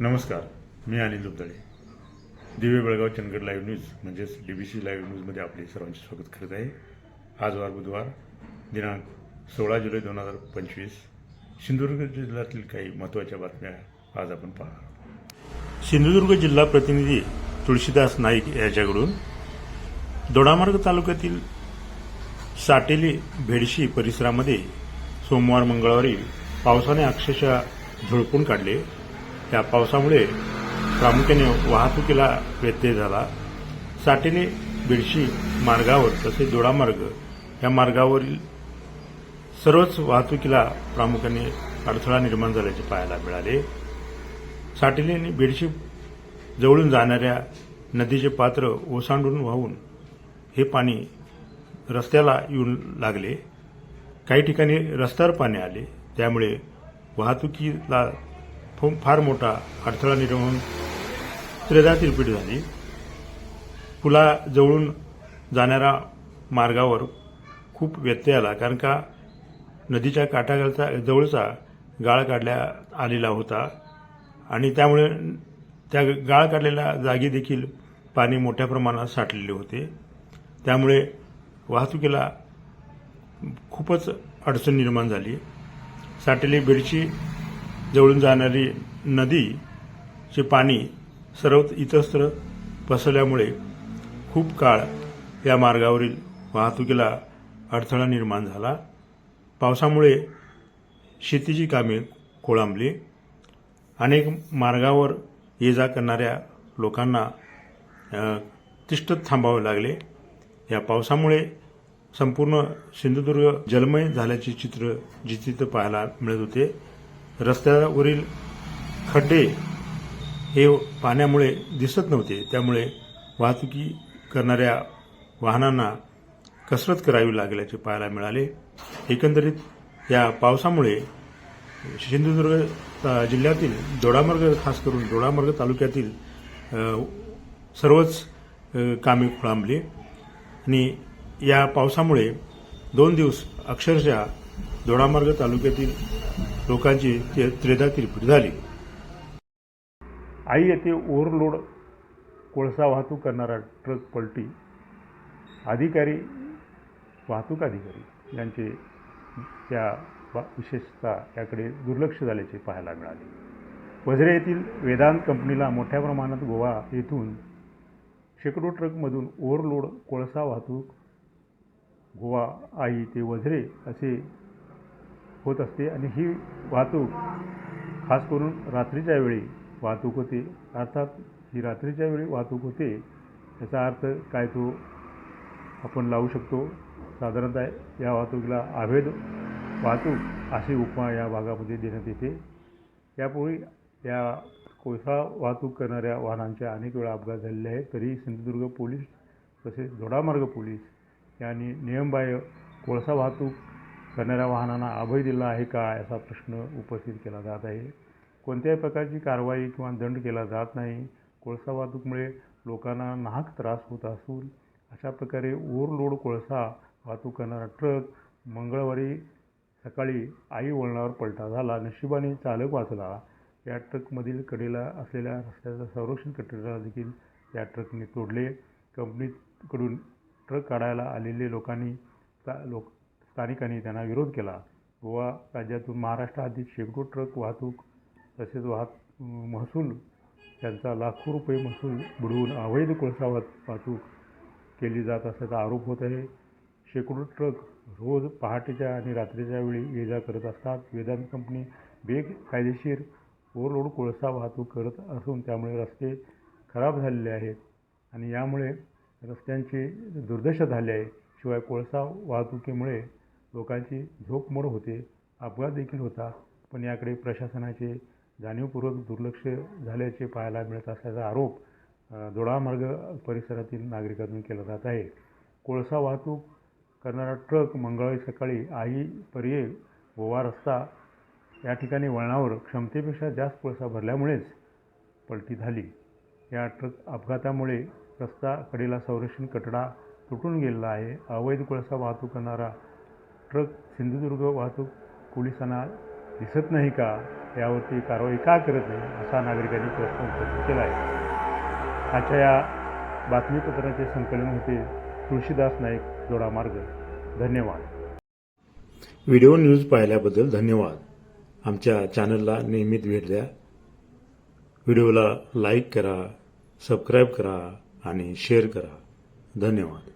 नमस्कार मी Anil Dubdale. Divya Belgaum Chandgad live news म्हणजेच D B C live न्यूजमध्ये आपले सर्वांचे स्वागत करत आहे. आज वार बुधवार दिनांक सोळा जुलै दोन हजार पंचवीस. सिंधुदुर्ग जिल्ह्यातील काही महत्त्वाच्या बातम्या आज आपण पाहणार सिंधुदुर्ग जिल्हा प्रतिनिधी तुळशीदास नाईक याच्याकडून दोडामार्ग तालुक्यातील साटेली भेडशी परिसरामध्ये सोमवार मंगळवारी पावसाने अक्षरशः झुळपून काढले. त्या पावसामुळे प्रामुख्याने वाहतुकीला व्यत्यय झाला. साटेली बिडशी मार्गावर तसेच दोडामार्ग या मार्गावरील सर्वच वाहतुकीला प्रामुख्याने अडथळा निर्माण झाल्याचे पाहायला मिळाले. साटेली आणि बेडशी जवळून जाणाऱ्या नदीचे पात्र ओसांडून वाहून हे पाणी रस्त्याला येऊन लागले. काही ठिकाणी रस्त्यावर पाणी आले. त्यामुळे वाहतुकीला फार मोठा अडथळा निर्माण होऊन त्रेधा तिरपीट झाली पुलाजवळून जाणाऱ्या मार्गावर खूप व्यत्यय आला कारण का नदीच्या काठाखालचा जवळचा गाळ काढल्या आलेला होता. आणि त्यामुळे त्या गाळ काढलेल्या जागी देखील पाणी मोठ्या प्रमाणात साठलेले होते. त्यामुळे वाहतुकीला खूपच अडचण निर्माण झाली. साठलेली बेडशी जवळून जाणारी नदीचे पाणी सर्व इतस्त्र पसरल्यामुळे खूप काळ या मार्गावरील वाहतुकीला अडथळा निर्माण झाला. पावसामुळे शेतीची कामे खोळंबली अनेक मार्गावर ये जा करणाऱ्या लोकांना तिष्ठत थांबावे लागले. या पावसामुळे संपूर्ण सिंधुदुर्ग जलमय झाल्याचे चित्र जिथे पाहायला मिळत होते. रस्त्यावरील खड्डे हे पाण्यामुळे दिसत नव्हते. त्यामुळे वाहतुकी करणाऱ्या वाहनांना कसरत करावी लागल्याचे पाहायला मिळाले. एकंदरीत या पावसामुळे सिंधुदुर्ग जिल्ह्यातील दोडामार्ग खास करून दोडामार्ग तालुक्यातील सर्वच कामे खोळांबली. आणि या पावसामुळे दोन दिवस अक्षरशः दोडामार्ग तालुक्यातील लोकांची ते- त्रेधा तिरपीट झाली. आई येथे ओव्हरलोड कोळसा वाहतूक करणारा ट्रक पलटी. अधिकारी वाहतूक अधिकारी यांचे त्या विशेषतः याकडे दुर्लक्ष झाल्याचे पाहायला मिळाले. वझरे येथील वेदांत कंपनीला मोठ्या प्रमाणात गोवा येथून शेकडो ट्रकमधून ओव्हरलोड कोळसा वाहतूक गोवा आई ते वझरे असे होत असते आणि ही वाहतूक खास करून रात्रीच्या वेळी वाहतूक होते. अर्थात ही रात्रीच्या वेळी वाहतूक होते याचा अर्थ काय तो आपण लावू शकतो. साधारणतः या वाहतुकीला अवैध वाहतूक अशी उपमा या भागामध्ये देण्यात येते. यापूर्वी या कोळसा वाहतूक करणाऱ्या वाहनांच्या अनेक वेळा अपघात झालेले आहेत. तरी सिंधुदुर्ग पोलीस तसेच दोडामार्ग पोलीस यांनी नियमबाह्य कोळसा वाहतूक करणाऱ्या वाहनांना अभय दिला आहे का असा प्रश्न उपस्थित केला जात आहे. कोणत्याही प्रकारची कारवाई किंवा दंड केला जात नाही. कोळसा वाहतूकमुळे लोकांना नाहक त्रास होत असून अशा प्रकारे ओव्हरलोड कोळसा वाहतूक करणारा ट्रक मंगळवारी सकाळी आई वळणावर पलटा झाला. नशिबाने चालक वाचला. या ट्रकमधील कडेला असलेल्या रस्त्याचं संरक्षण कटेला देखील या ट्रकने तोडले. कंपनीकडून ट्रक काढायला आलेले लोकांनी लोक स्थानिकांनी त्यांना विरोध केला. गोवा राज्यातून महाराष्ट्रातील शेकडो ट्रक वाहतूक तसेच वाहत महसूल त्यांचा लाखो रुपये महसूल बुडवून अवैध कोळसा वाहत- वाहतूक केली जात असल्याचा आरोप होत आहे. शेकडो ट्रक रोज पहाटेच्या आणि रात्रीच्या वेळी ये जा करत असतात. वेदांत कंपनी बेकायदेशीर ओव्हरलोड कोळसा वाहतूक करत असून त्यामुळे रस्ते खराब झालेले आहेत आणि यामुळे रस्त्यांची दुर्दशा झाली आहे. शिवाय कोळसा वाहतुकीमुळे लोकांची झोपमोड होते अपघात देखील होता पण याकडे प्रशासनाचे जाणीवपूर्वक दुर्लक्ष झाल्याचे पाहायला मिळत असल्याचा आरोप दोडामार्ग परिसरातील नागरिकांतून केला जात आहे. कोळसा वाहतूक करणारा ट्रक मंगळवारी सकाळी आई पर्ये गोवा रस्ता या ठिकाणी वळणावर क्षमतेपेक्षा जास्त कोळसा भरल्यामुळेच पलटी झाली. या ट्रक अपघातामुळे रस्ता कडेला संरक्षण कटडा तुटून गेलेला आहे. अवैध कोळसा वाहतूक करणारा ट्रक सिंधुदुर्ग वाहतूक पोलिसांना दिसत नाही का? यावरती कारवाई का करत नाही असा नागरिकांनी प्रश्न उपस्थित केला आहे. आजच्या या बातमीपत्राचे संकलन होते तुळशीदास नाईक जोडामार्ग. धन्यवाद. व्हिडिओ न्यूज पाहिल्याबद्दल धन्यवाद. आमच्या चॅनलला नियमित भेट द्या. व्हिडिओला लाईक करा सबस्क्राईब करा आणि शेअर करा. धन्यवाद.